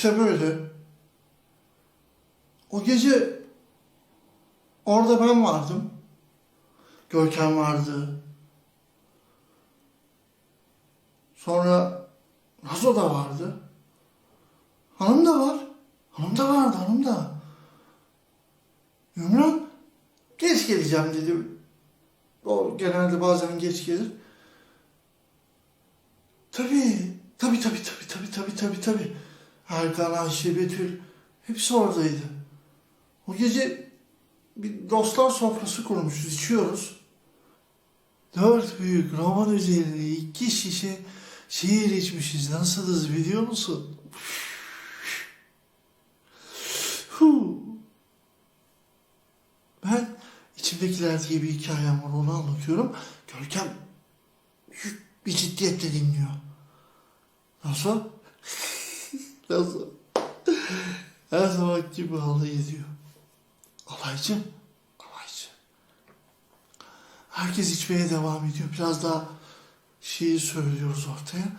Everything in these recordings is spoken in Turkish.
İşte böyle. O gece orada ben vardım. Görkem vardı. Sonra Nazo da vardı. Hanım da var. Hanım da vardı, hanım da. Ümran geç geleceğim dedi. O genelde bazen geç gelir. Tabii, tabii tabii tabii tabii tabii tabii tabii. Erkan, Ayşe, Betül hepsi oradaydı. O gece bir dostlar sofrası kurmuşuz, içiyoruz. Dört büyük roman üzerine iki şişe şiir içmişiz. Nasılız biliyor musun? Ben içimdekiler diye bir hikayem var onu anlatıyorum. Görkem büyük bir ciddiyetle dinliyor. Nasıl? Nasıl? Her zaman gibi alay ediyor. Alaycı. Alaycı. Herkes içmeye devam ediyor. Biraz daha şiir söylüyoruz ortaya.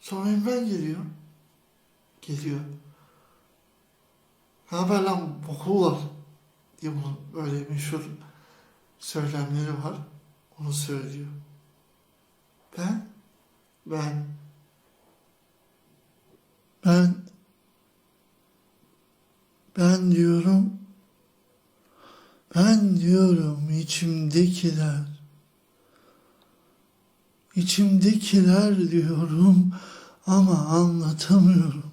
Sonra Emren geliyor. Geliyor. Ne haber lan boklular diye bunun böyle meşhur söylemleri var. Onu söylüyor. Ben, ben, ben, ben diyorum, ben diyorum içimdekiler, içimdekiler diyorum ama anlatamıyorum.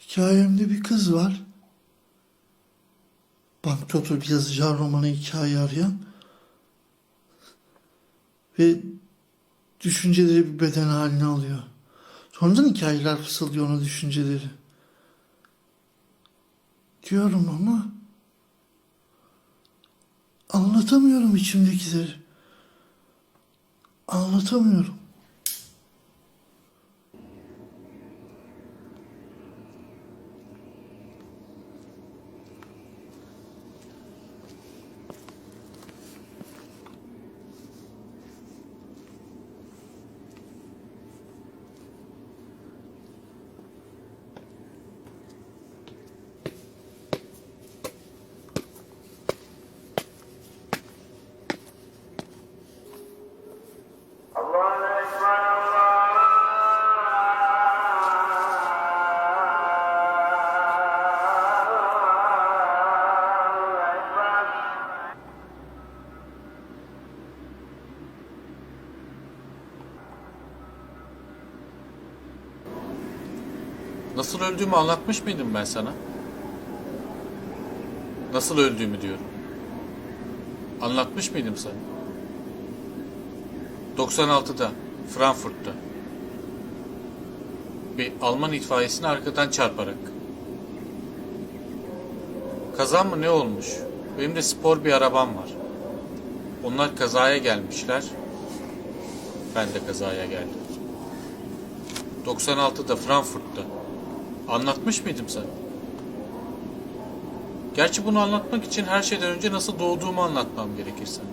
Hikayemde bir kız var. Banktotu bir yazacağı romanı hikaye arayan ve düşünceleri bir beden haline alıyor. Sonradan hikayeler fısıldıyor ona düşünceleri. Diyorum ama anlatamıyorum içimdekileri. Anlatamıyorum. Nasıl öldüğümü anlatmış mıydım ben sana? Nasıl öldüğümü diyorum. Anlatmış mıydım sana? 96'da Frankfurt'ta bir Alman itfaiyesini arkadan çarparak. Kaza mı ne olmuş? Benim de spor bir arabam var. Onlar kazaya gelmişler. Ben de kazaya geldim. 96'da Frankfurt'ta. Anlatmış mıydım sana? Gerçi bunu anlatmak için her şeyden önce nasıl doğduğumu anlatmam gerekir sana.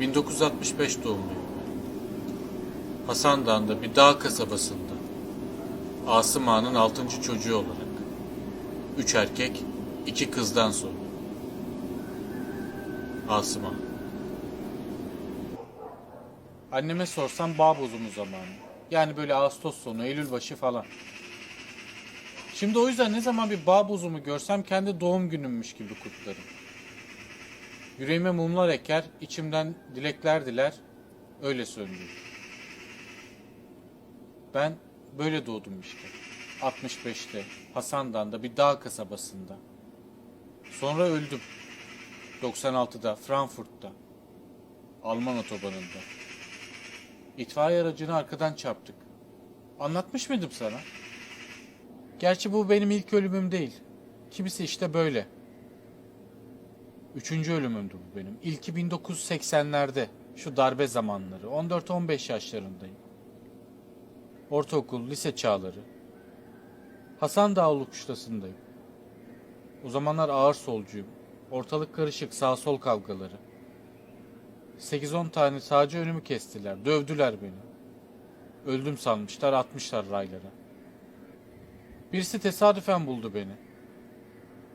1965 doğumluyum. Hasan Dağı'nda bir dağ kasabasında. Asım Ağa'nın altıncı çocuğu olarak. Üç erkek, iki kızdan sonra. Asım Ağa. Anneme sorsam bağ bozumu zamanı. Yani böyle Ağustos sonu, Eylül başı falan. Şimdi o yüzden ne zaman bir bağ bozumu görsem kendi doğum günümmüş gibi kutlarım. Yüreğime mumlar eker, içimden dilekler diler, öyle söndürür. Ben böyle doğdum işte. 65'te, Hasandan'da bir dağ kasabasında. Sonra öldüm. 96'da, Frankfurt'ta. Alman otobanında. İtfaiye aracını arkadan çarptık. Anlatmış mıydım sana? Gerçi bu benim ilk ölümüm değil. Kimisi işte böyle. Üçüncü ölümümdü bu benim. İlki 1980'lerde. Şu darbe zamanları. 14-15 yaşlarındayım. Ortaokul, lise çağları. Hasan Dağlı kuşlasındayım. O zamanlar ağır solcuyum. Ortalık karışık, sağ sol kavgaları. 8-10 tane sadece önümü kestiler. Dövdüler beni. Öldüm sanmışlar atmışlar raylara. Birisi tesadüfen buldu beni.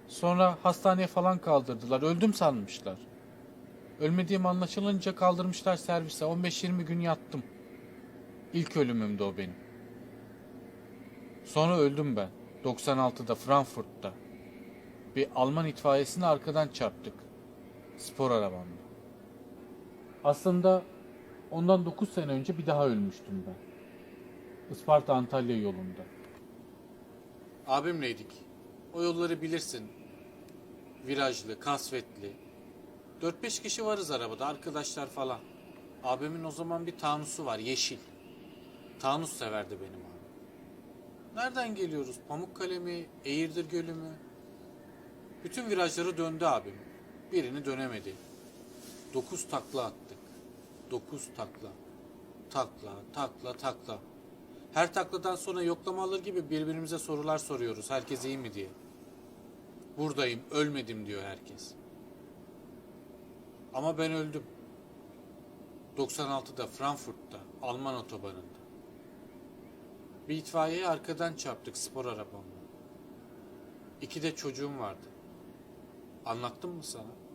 Sonra hastaneye falan kaldırdılar. Öldüm sanmışlar. Ölmediğim anlaşılınca kaldırmışlar servise. 15-20 gün yattım. İlk ölümümdü o benim. Sonra öldüm ben. 96'da Frankfurt'ta. Bir Alman itfaiyesini arkadan çarptık. Spor arabamla. Aslında ondan 9 sene önce bir daha ölmüştüm ben. Isparta Antalya yolunda. Abimleydik. O yolları bilirsin. Virajlı, kasvetli. 4-5 kişi varız arabada, arkadaşlar falan. Abimin o zaman bir tanusu var, yeşil. Tanus severdi benim abi. Nereden geliyoruz? Pamukkale mi? Eğirdir Gölü mü? Bütün virajları döndü abim. Birini dönemedi. Dokuz takla attı. 9 takla. Takla, takla, takla. Her takladan sonra yoklama alır gibi birbirimize sorular soruyoruz. Herkes iyi mi diye. Buradayım, ölmedim diyor herkes. Ama ben öldüm. 96'da Frankfurt'ta, Alman otobanında. Bir itfaiyeye arkadan çarptık spor arabamla. İki de çocuğum vardı. Anlattım mı sana?''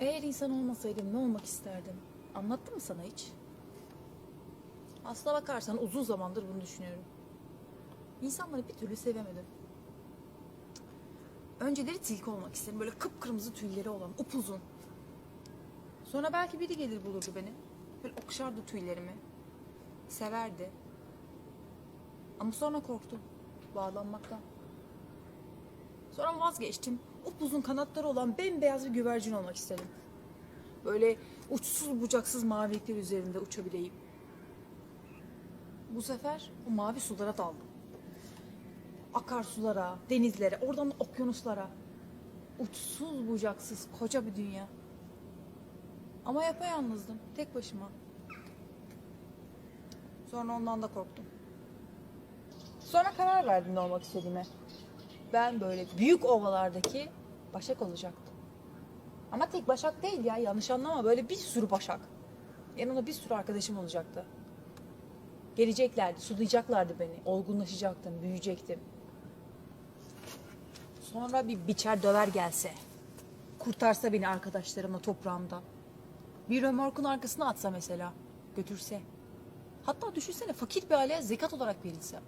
Eğer insan olmasaydım ne olmak isterdim? Anlattım mı sana hiç? Aslına bakarsan uzun zamandır bunu düşünüyorum. İnsanları bir türlü sevemedim. Önceleri tilki olmak istedim. Böyle kıpkırmızı tüyleri olan, upuzun. Sonra belki biri gelir bulurdu beni. Böyle okşardı tüylerimi. Severdi. Ama sonra korktum. Bağlanmaktan. Sonra vazgeçtim. Upuzun kanatları olan bembeyaz bir güvercin olmak istedim. Böyle uçsuz bucaksız mavilikler üzerinde uçabileyim. Bu sefer o mavi sulara daldım. Akarsulara, denizlere, oradan okyanuslara. Uçsuz bucaksız koca bir dünya. Ama yapayalnızdım, tek başıma. Sonra ondan da korktum. Sonra karar verdim ne olmak istediğime ben böyle büyük ovalardaki başak olacaktım. Ama tek başak değil ya yanlış anlama böyle bir sürü başak. Yanımda bir sürü arkadaşım olacaktı. Geleceklerdi, sulayacaklardı beni. Olgunlaşacaktım, büyüyecektim. Sonra bir biçer döver gelse. Kurtarsa beni arkadaşlarımla toprağımdan. Bir römorkun arkasına atsa mesela. Götürse. Hatta düşünsene fakir bir aileye zekat olarak verilse.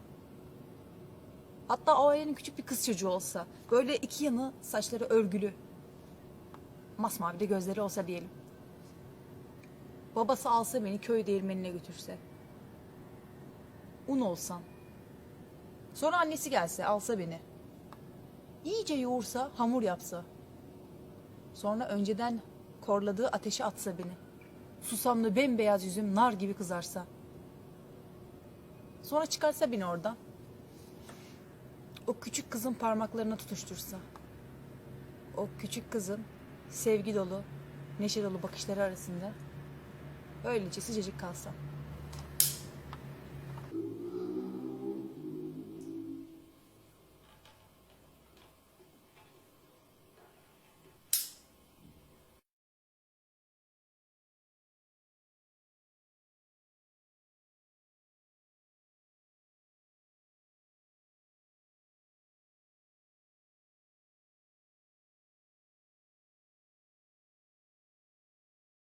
Hatta o ailenin küçük bir kız çocuğu olsa. Böyle iki yanı saçları örgülü. Masmavi de gözleri olsa diyelim. Babası alsa beni köy değirmenine götürse. Un olsam. Sonra annesi gelse alsa beni. İyice yoğursa hamur yapsa. Sonra önceden korladığı ateşe atsa beni. Susamlı bembeyaz yüzüm nar gibi kızarsa. Sonra çıkarsa beni oradan o küçük kızın parmaklarına tutuştursa. O küçük kızın sevgi dolu, neşe dolu bakışları arasında öylece sıcacık kalsam.